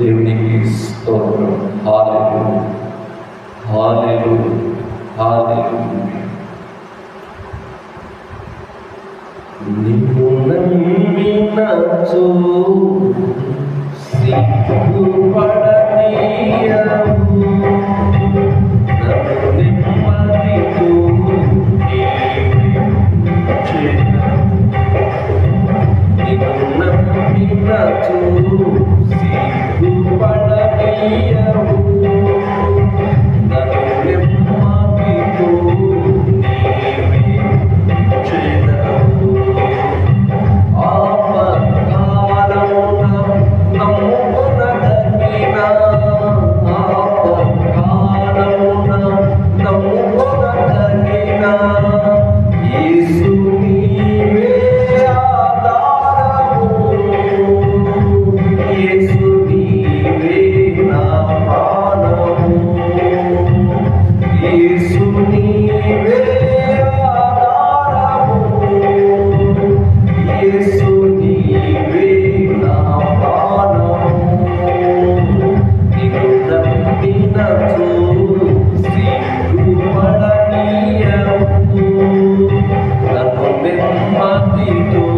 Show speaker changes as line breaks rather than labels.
దేవునికి స్తోత్రం. హాలేలు హాలేలు హాలేలు నిన్ను చూ mati tu